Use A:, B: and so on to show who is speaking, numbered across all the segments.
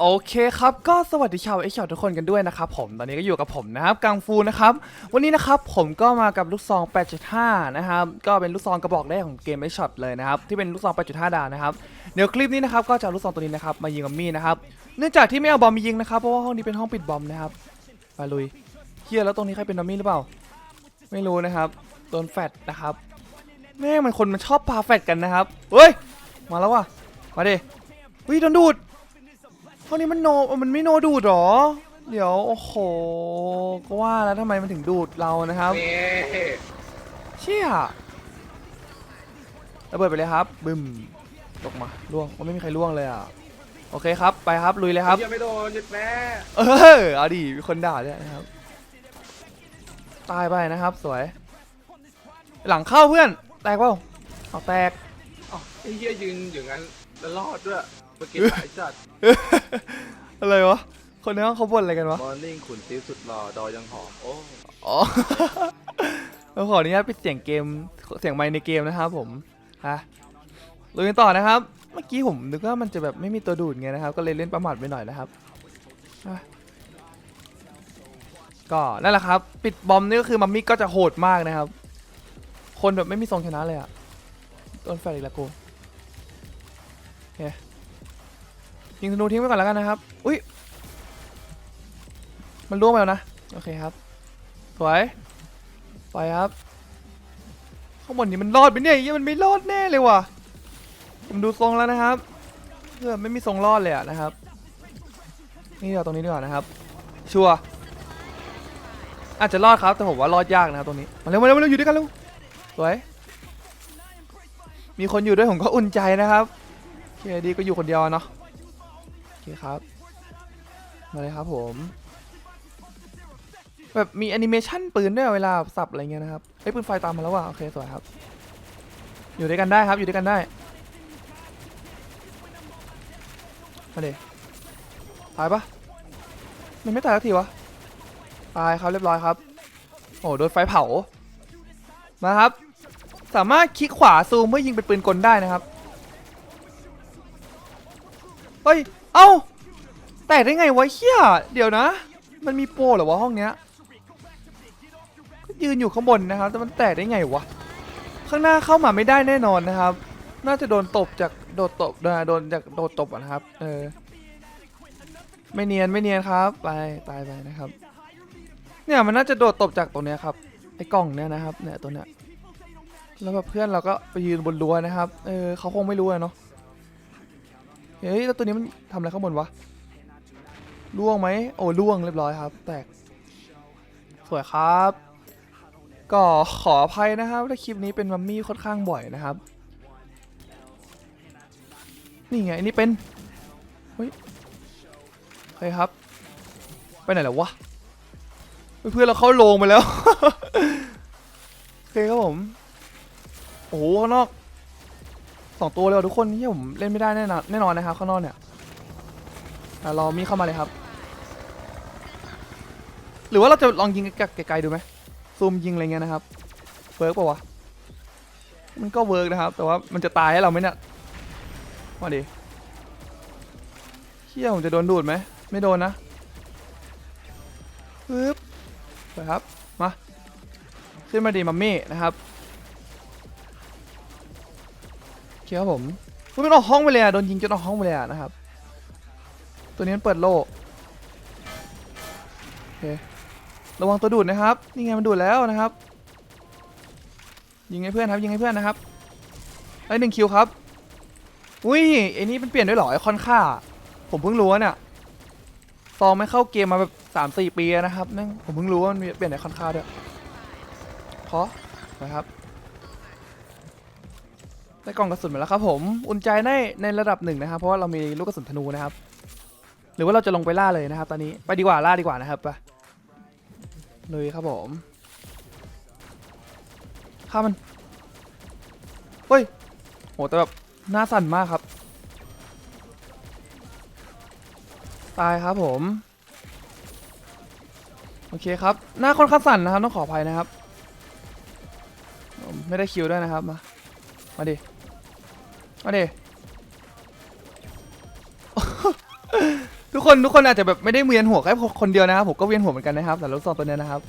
A: โอเคครับ ก็สวัสดีชาวเอ็กชทุกคนกันด้วยนะครับผมตอนนี้ก็อยู่กับผมนะครับกังฟูนะครับวันนี้นะครับผมก็มากับลูกซอง 8.5 นะครับก็เป็นลูกซองกระบอกแรกของเกมไอช็อตเลยนะครับที่เป็นลูกซอง 8.5 ดาวนะครับเดี๋ยวคลิปนี้นะครับก็จะลูกซองตัวนี้นะครับมายิงกับมี่นะครับเนื่องจากที่ไม่เอาบอมมายิงนะครับเพราะว่าห้องนี้เป็นห้องปิดบอมนะครับไปลุยเฮียแล้วตรงนี้ใครเป็นดัมมี่หรือเปล่า ไม่รู้นะครับโดนแฟดนะครับแม่งมันคนมันชอบปาแฟดกันนะครับเฮ้ยมาแล้วว่ะมาดิเฮ้ยโดนดูด เท่านี้มันโนมันไม่โนดูดหรอ เดี๋ยวโอ้โห ก็ว่าแล้วทำไมมันถึงดูดเรานะครับ
B: นี่
A: เชี่ยระเบิดไปเลยครับบึมตกมาล่วงมันไม่มีใครล่วงเลยอะโอเคครับไปครับลุยเลยครับ
B: ยังไม่โดนยึดแม่
A: เออเอาดิมีคนด่าด้วยนะครับตายไปนะครับ สวย หลังเข้าเพื่อน แตกเปล่าเอาแตก
B: อ๋อไอ้เหี้ยยืนอย่างนั้นแล้วรอดด้วย เมื่อกี้สายจัด
A: อะไรวะ คนในห้องเขาบ่นอะไรกันวะ
B: มอร์นิ่งขุนซีสุดหล่อดอยังหอมโอ้
A: อ๋อ เราขออนุญาตปิดเสียงเกม เสียงไมค์ในเกมนะครับผม ฮะลุยกันต่อนะครับ เมื่อกี้ผมนึกว่ามันจะแบบไม่มีตัวดูดไงนะครับ ก็เลยเล่นประมาทไปหน่อยนะครับอะก็นั่นแหละครับ ปิดบอมนี่ก็คือมัมมี่ก็จะโหดมากนะครับ คนแบบไม่มีทรงชนะเลยอะโดนแฟนอีกแล้วกูโอเค ยิงธนูทิ้งไปก่อนแล้วกันนะครับ อุ้ย มันล่วงไปแล้วนะ โอเคครับ สวย ไปครับ ข้างบนนี้มันรอดไหมเนี่ยเหี้ยมันไม่รอดแน่เลยว่ะ ผมดูทรงแล้วนะครับเพื่อไม่มีทรงรอดเลยอะนะครับ นี่เอาตรงนี้ดีกว่านะครับ ชัวร์อาจจะรอดครับ แต่ผมว่ารอดยากนะครับตรงนี้ มาเร็วมาเร็วมาเร็วอยู่ด้วยกันเร็ว สวย มีคนอยู่ด้วยผมก็อุ่นใจนะครับโอเคดีก็อยู่คนเดียวเนาะ เคครับ มาเลยครับผม แบบมีแอนิเมชันปืนด้วยเวลาสับอะไรเงี้ยนะครับไอ้ปืนไฟตามมาแล้วว่ะโอเคสวยครับ อยู่ด้วยกันได้ครับอยู่ด้วยกันได้มาเดตายปะมันไม่ตายสักทีวะ ตายครับเรียบร้อยครับ โอ้โดนไฟเผา มาครับ สามารถคลิกขวาซูมเพื่อยิงเป็นปืนกลได้นะครับ เฮ้ย เอ้า แตกได้ไงวะเฮียเดี๋ยวนะ มันมีโปรเหรอวะห้องเนี้ยก็ยืนอยู่ข้างบนนะครับ แต่มันแตกได้ไงวะ ข้างหน้าเข้ามาไม่ได้แน่นอนนะครับ น่าจะโดนตบจากโดดตบโดนโดนจากโดดตบนะครับ เออ ไม่เนียนไม่เนียนครับ ไปตายไปนะครับ เนี่ยมันน่าจะโดดตบจากตรงเนี้ยครับ ไอ้กล่องเนี่ยนะครับ เนี่ยตัวเนี้ย แล้วแบบเพื่อนเราก็ไปยืนบนรั้วนะครับ เออเขาคงไม่รู้อะเนาะ เฮ้ยแล้วตัวนี้มันทำอะไรข้างบนวะล่วงไหมโอ้ล่วงเรียบร้อยครับ แตกสวยครับ ก็ขออภัยนะครับถ้าคลิปนี้เป็นมัมมี่ค่อนข้างบ่อยนะครับ นี่ไงอันนี้เป็นเฮ้ยโอเคครับ ไปไหนแล้ววะเพื่อนเราเข้าโรงไปแล้ว โอเคครับผม โอ้โหข้างนอก องตัวเลยว่ะทุกคนที่ผมเล่นไม่ได้แน่นอนแน่นอนนะครับข้างนอกเนี่ยอะรอมีเข้ามาเลยครับ หรือว่าเราจะลองยิงไกลๆดูไหมซูมยิงอะไรเงี้ยนะครับเวิร์กป่าวะมันก็เวิร์กนะครับ แต่ว่ามันจะตายให้เราไหมเนี่ยมาดิเฮียผมจะโดนดูดไหมไม่โดนนะปึ๊บไปครับมาขึ้นมาดีมัมมี่นะครับ เคครับผมอุ๊ยมันออกห้องไปเลยอะโดนยิงจนออกห้องไปเลยอะนะครับ ตัวนี้มันเปิดโล่โอเคระวังตัวดูดนะครับ นี่ไงมันดูดแล้วนะครับ ยิงให้เพื่อนครับยิงให้เพื่อนนะครับไอ้หนึ่งคิวครับ อุ้ยไอ้นี่มันเปลี่ยนด้วยเหรอไอคอนค่า ผมเพิ่งรู้เนี่ยซองไม่เข้าเกมมาแบบสามสี่ปีนะครับนั่งผมเพิ่งรู้ว่ามันเปลี่ยนไอคอนค่าด้วยขอนะครับ ได้กล่องกระสุนมาแล้วครับผมอุ่นใจในในระดับหนึ่งนะครับ เพราะว่าเรามีลูกกระสุนธนูนะครับ หรือว่าเราจะลงไปล่าเลยนะครับ ตอนนี้ไปดีกว่าล่าดีกว่านะครับไปลุยครับผมฆ่ามันเฮ้ยโหแต่แบบหน้าสั่นมากครับ ตายครับผม โอเคครับ หน้าค่อนข้างสั่นนะครับ ต้องขออภัยนะครับ ไม่ได้คิวด้วยนะครับ มา มาดิ มาดิทุกคนทุกคนอาจจะแบบไม่ได้เวียนหัวแค่คนเดียวนะครับผมก็เวียนหัวเหมือนกันนะครับแต่ลูกซองตัวเนี้ยนะครับ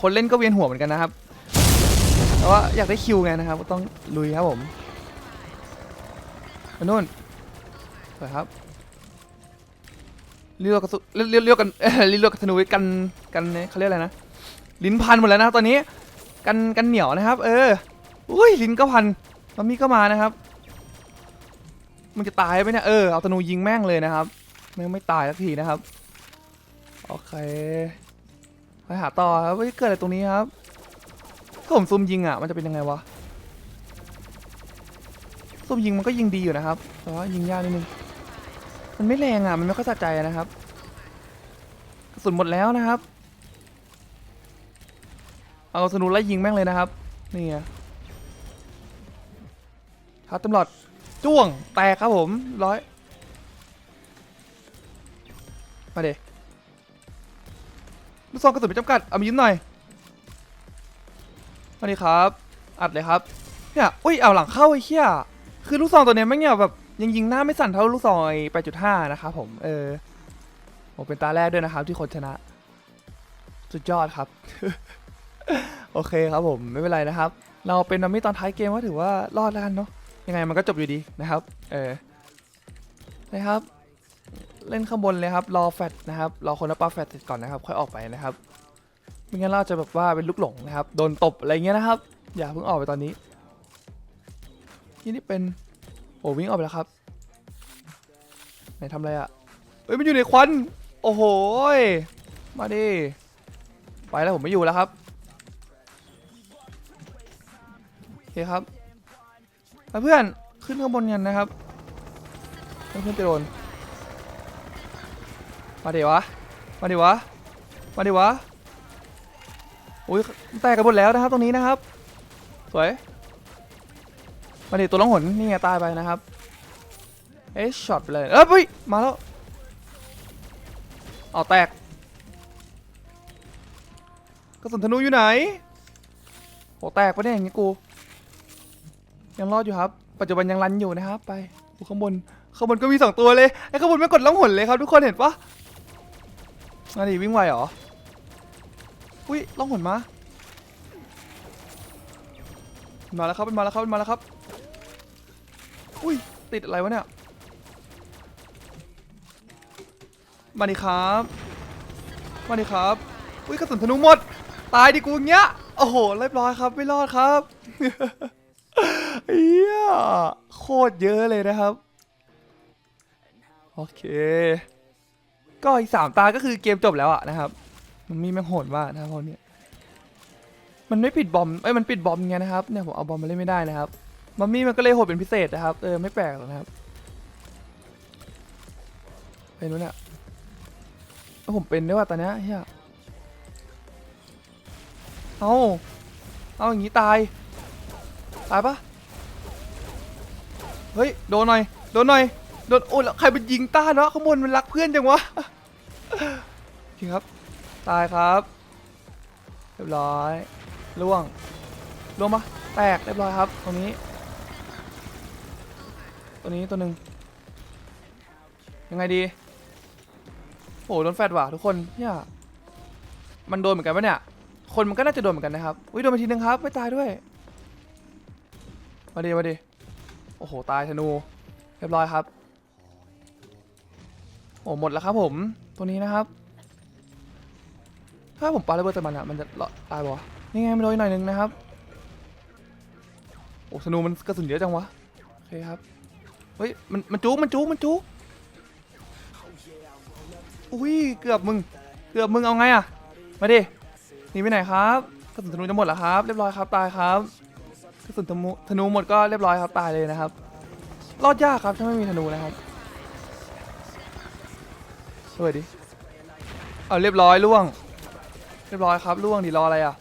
A: คนเล่นก็เวียนหัวเหมือนกันนะครับแต่ว่าอยากได้คิวไงนะครับก็ต้องลุยครับผมไปนู่นไปครับเรียกกระสุเรียกเรียกเรียกกันเอ่อเรียกกระธนูกันกันเขาเรียกอะไรนะลิ้นพันหมดแล้วนะตอนนี้กันกันเหนียวนะครับ เอออุ้ยลิ้นก็พันมัมมี่ก็มานะครับ มันจะตายไหมเนี่ยเออเอาธนูยิงแม่งเลยนะครับแม่งไม่ตายสักทีนะครับโอเคไปหาต่อครับเฮ้ยเกิดอะไรตรงนี้ครับถ้าผมซูมยิงอะมันจะเป็นยังไงวะซูมยิงมันก็ยิงดีอยู่นะครับแต่ว่ายิงยากนิดนึงมันไม่แรงอะมันไม่ค่อยสะใจนะครับกระสุนหมดแล้วนะครับเอาสนุไล่ยิงแม่งเลยนะครับนี่ไงทัดตำรวจ จ้วงแตกครับผมร้อยมาเดลูกซองกระสุนไม่จำกัด เอามายิ้มหน่อยสวัสดีครับ อัดเลยครับเนี่ยอุ้ยเอาหลังเข้าไอ้เหี้ยคือลูกซองตัวเนี้ยแม่งเนี่ยแบบยังยิงหน้าไม่สั่นเท่าลูกซองไอ้8.5นะครับผมเออผมเป็นตาแรกด้วยนะครับ ที่คนชนะ สุดยอดครับ โอเคครับผมไม่เป็นไรนะครับ เราเป็นนัมมี่ตอนท้ายเกมก็ถือว่ารอดแล้วกันเนาะ ยังไงมันก็จบอยู่ดีนะครับ เออนะครับ เล่นข้างบนเลยครับ รอแฟดนะครับ รอคนรับปาแฟดเสร็จก่อนนะครับ ค่อยออกไปนะครับ ไม่งั้นเราจะแบบว่าเป็นลูกหลงนะครับ โดนตบอะไรเงี้ยนะครับ อย่าเพิ่งออกไปตอนนี้ที่นี่เป็น โอ้วิ่งออกไปแล้วครับ ไหนทำอะไรอะ่ะเอ้ยมันอยู่ในควัน โอ้โห มาดิ ไปแล้วผมไม่อยู่แล้วครับโอเคครับ เพื่อนขึ้นข้างบนกันนะครับเพื่อนจะโดนมาดิวะมาดิวะมาดิวะอุ้ยแตกกันหมดแล้วนะครับตรงนี้นะครับ สวยมาดิตัวล่องหนนี่ไงตายไปนะครับเอ๊ะช็อตไปเลยเอ้ยเฮ้ยมาแล้วเอาแตกกระสุนธนูอยู่ไหนโหแตกปะเนี่ยอย่างงี้กู ยังรอดอยู่ครับ ปัจจุบันยังรันอยู่นะครับ ไปดูข้างบน ข้างบนก็มีสองตัวเลยไอ้ข้างบนไม่กดล่องหนเลยครับทุกคนเห็นปะมาดิวิ่งไวเหรอ อุ้ยล่องหนมา มาแล้วครับมันมาแล้วครับมันมาแล้วครับ อุ้ยติดอะไรวะเนี่ย มาดิครับ มาดิครับ อุ้ยกระสุนธนูหมด ตายดิกูงเงี้ย โอ้โหเรียบร้อยครับไม่รอดครับ เฮียโคตรเยอะเลยนะครับ โอเค ก็อีกสามตาก็คือเกมจบแล้วอะนะครับ มันมีแม่งโหดมากนะครับพวกเนี้ยมันไม่ปิดบอมเอ้ยมันปิดบอมไงนะครับเนี่ยผมเอาบอมมาเล่นไม่ได้นะครับมัมมี่มันก็เลยโหดเป็นพิเศษนะครับเออไม่แปลกหรอกนะครับเป็นวะเนี่ยเอ้าผมเป็นด้วยว่ะตอนเนี้ยเฮียเอาเอาอย่างงี้ตาย ตายปะ เฮ้ยโดนหน่อยโดนหน่อยโดนโอ้ยแล้วใครมันยิงต้านวะข้างบนมันรักเพื่อนจังวะโอเคครับตายครับเรียบร้อยล่วงล่วงปะแตกเรียบร้อยครับตรงนี้ตัวนี้ตัวหนึ่งยังไงดีโอ้โดนแฟดว่ะทุกคนเนี่ยมันโดนเหมือนกันปะเนี่ยคนมันก็น่าจะโดนเหมือนกันนะครับอุ้ยโดนไปทีนึงครับไม่ตายด้วยมาดิมาดิ โอ้โห ตายธนู เรียบร้อยครับ โอ้หมดแล้วครับผม ตัวนี้นะครับ ถ้าผมปาระเบิดใส่มันอะมันจะรอตายปะวะนี่ไงมันโดนอีกหน่อยนึงนะครับ โอ้ธนูมันกระสุนเยอะจังวะ โอเคครับ เฮ้ย มัน มันจุกมันจุกมันจุกอุ้ย เกือบมึง เกือบมึงเอาไงอะมาดิหนีไปไหนครับกระสุนธนูจะหมดแล้วครับ เรียบร้อยครับ ตายครับ กระสุนธนูธนูหมดก็เรียบร้อยครับตายเลยนะครับ รอดยากครับถ้าไม่มีธนูนะครับสวยดิเอาเรียบร้อยล่วง เรียบร้อยครับล่วงดิรออะไรอะ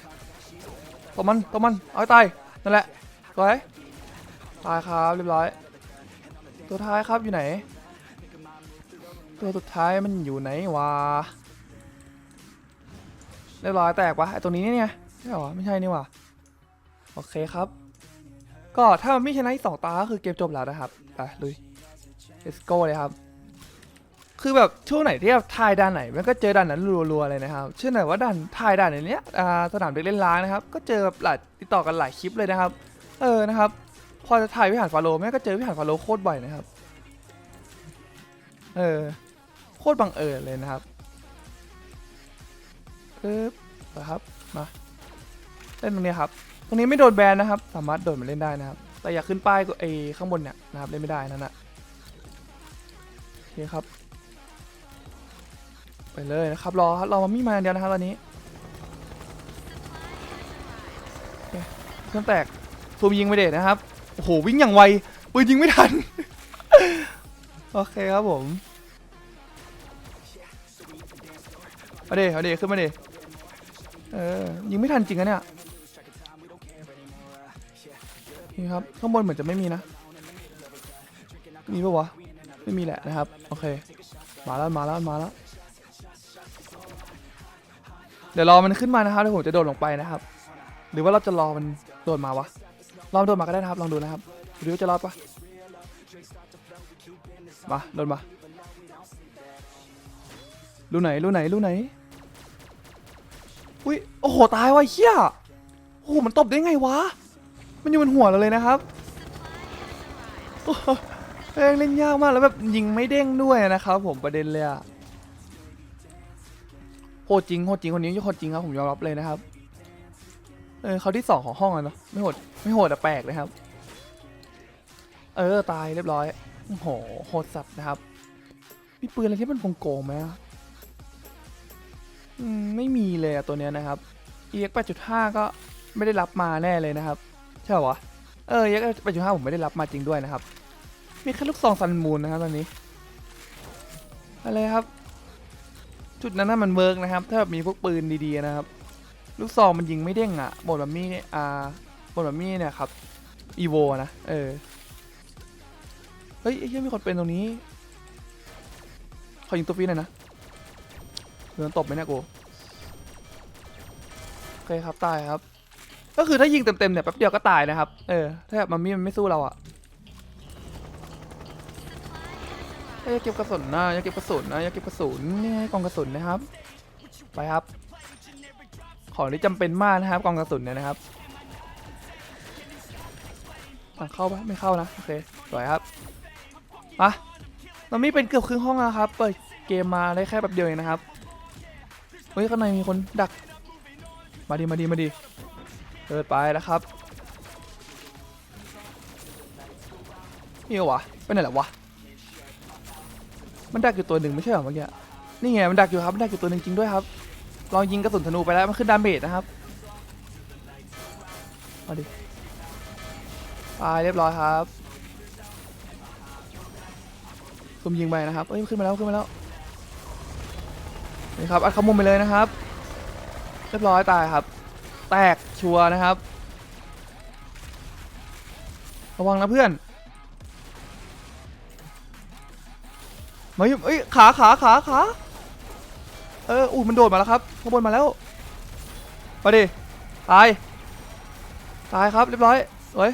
A: ตัวมันตัวมันเอาตายนั่นแหละสวยตายครับเรียบร้อย ตัวท้ายครับอยู่ไหน ตัวสุดท้ายมันอยู่ไหนวะเรียบร้อยแตกวะไอตัวนี้เนี่ยใช่หรอไม่ใช่นี่วะโอเคครับ ก็ถ้ามันไม่ชนะอีกสองตาก็คือเกมจบแล้วนะครับไปลุย let's go เลยครับ คือแบบช่วงไหนที่แบบทายด่านไหน มันก็เจอด่านนั้นรัวๆเลยนะครับเชื่อหนว่าด่านทายด่านในเนี้ยอ่าสนามเด็กเล่นล้างนะครับ ก็เจอแบบหลายติดต่อกันหลายคลิปเลยนะครับ เออนะครับ พอจะถ่ายวิหารฟาโรแม่งก็เจอวิหารฟาโรโคตรบ่อยนะครับ เออโคตรบังเอิญเลยนะครับปึ๊บนะครับ มาเล่นตรงนี้ครับ ตรงนี้ไม่โดนแบนนะครับ สามารถโดดมาเล่นได้นะครับ แต่อย่าขึ้นป้ายไอ้ข้างบนเนี่ยนะครับเล่นไม่ได้นั่นนะโอเคครับ ไปเลยนะครับ รอรอมามี่มาอย่างเดียวนะครับตอนนี้เครื่องแตกซูมยิงไปเด็ดนะครับ โอ้โหวิ่งอย่างไวปืนยิงไม่ทัน โอเคครับผมเอาเดเอาเดขึ้นมาเดเออยิงไม่ทันจริงอะเนี่ย นี่ครับ ข้างบนเหมือนจะไม่มีนะ มีปะวะ ไม่มีแหละนะครับ โอเค มาแล้วมาแล้วมาแล้ว เดี๋ยวรอมันขึ้นมานะครับเดี๋ยวผมจะโดดลงไปนะครับ หรือว่าเราจะรอมันโดดมาวะ รอมันโดดมาก็ได้นะครับ ลองดูนะครับดูว่าจะรอดปะมาโดดมารูไหนรูไหนรูไหน อุ้ย โอ้โห ตายวะเฮียโอ้โห มันตบได้ไงวะ มันอยู่บนหัวเราเลยนะครับแรงเล่นยากมากแล้วแบบยิงไม่เด้งด้วยนะครับผมประเด็นเลยอะโหดจริงโหดจริงคนนี้โหดจริงครับผมยอมรับเลยนะครับเออเขาที่สองของห้องอะเนาะไม่โหดไม่โหดอะแปลกเลยครับ เออตายเรียบร้อยโอ้โหโหดสัตว์นะครับมีปืนอะไรที่มันโกงไหมอะอืมไม่มีเลยอะตัวเนี้ยนะครับ EX 8.5 ก็ไม่ได้รับมาแน่เลยนะครับ ใช่เหวะเออ EX 8.5ผมไม่ได้รับมาจริงด้วยนะครับ มีแค่ลูกซองซันมูนนะครับตอนนี้อะไรครับ จุดนั้นน่ะมันเวิร์กนะครับ ถ้าแบบมีพวกปืนดีๆนะครับ ลูกซองมันยิงไม่เด้งอะบทแบบมี่อ่าบทแบบมี่เนี่ยครับอีโวนะเออเฮ้ยไอ้เหี้ยมีคนเป็นตรงนี้ขอยิงตัวฟีหน่อยนะเดินตบไหมเนี่ยกูโอเคครับตายครับ ก็คือถ้ายิงเต็มๆเนี่ยแป๊บเดียวก็ตายนะครับ เออ ถ้าแบบมันมี่มันไม่สู้เราอะอยอย่าเก็บกระสุนนะอย่าเก็บกระสุนนะอย่าเก็บกระสุนนี่กองกระสุนนะครับ ไปครับ ของที่จำเป็นมากนะครับกองกระสุนเนี่ยนะครับอะเข้าปะไม่เข้านะโอเคสวยครับมาเรามีเป็นเกือบครึ่งห้องแล้วครับ เปิดเกมมาได้แค่แป๊บเดียวเองนะครับเฮ้ยข้างในมีคนดัก มาดีมาดีมาดี เปิดไปแล้วครับนี่วะไปไหนล้ววะ มันดักอยู่ตัวหนึ่งไม่ใช่เหรอเมื่อกี้ นี่ไงมันดักอยู่ครับ มันดักอยู่ตัวหนึ่งจริงด้วยครับ ลองยิงกระสุนธนูไปแล้วมันขึ้นดาเมจนะครับ มาดิตายเรียบร้อยครับซุ่มยิงไปนะครับ เอ้ยขึ้นมาแล้วขึ้นมาแล้ว นี่ครับอัดเข้ามุมไปเลยนะครับ เรียบร้อยตายครับ แตกชัวนะครับ ระวังนะเพื่อนมาอยู่เอ้ยขาขาขาขาเอออู้มันโดดมาแล้วครับข้างบนมาแล้วมาดิตายตายครับเรียบร้อยเฮ้ย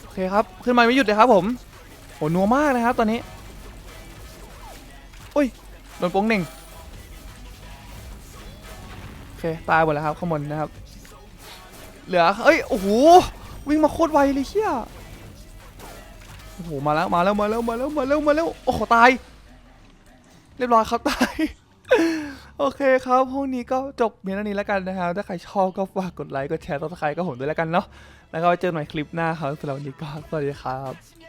A: โอเคครับขึ้นมาไม่หยุดเลยครับผมโหนัวมากนะครับตอนนี้อุ้ยโดนโป้งหนึ่ง เคตายหมดแล้วครับข้างบนนะครับ เหลือเอ้ยโอ้โหวิ่งมาโคตรไวเลยเชี่ยโอ้โหมาแล้วมาแล้วมาแล้วมาแล้วมาแล้วมาแล้วโอ้โหตาย เรียบร้อยครับตายโอเคครับห้องนี้ก็จบเพียงเท่านี้แล้วกันนะครับ ถ้าใครชอบก็ฝากกดไลค์กดแชร์ต่อใครก็ผมด้วยแล้วกันเนาะแล้วก็ไว้เจอกันใหม่คลิปหน้าครับสำหรับวันนี้ก็สวัสดีครับ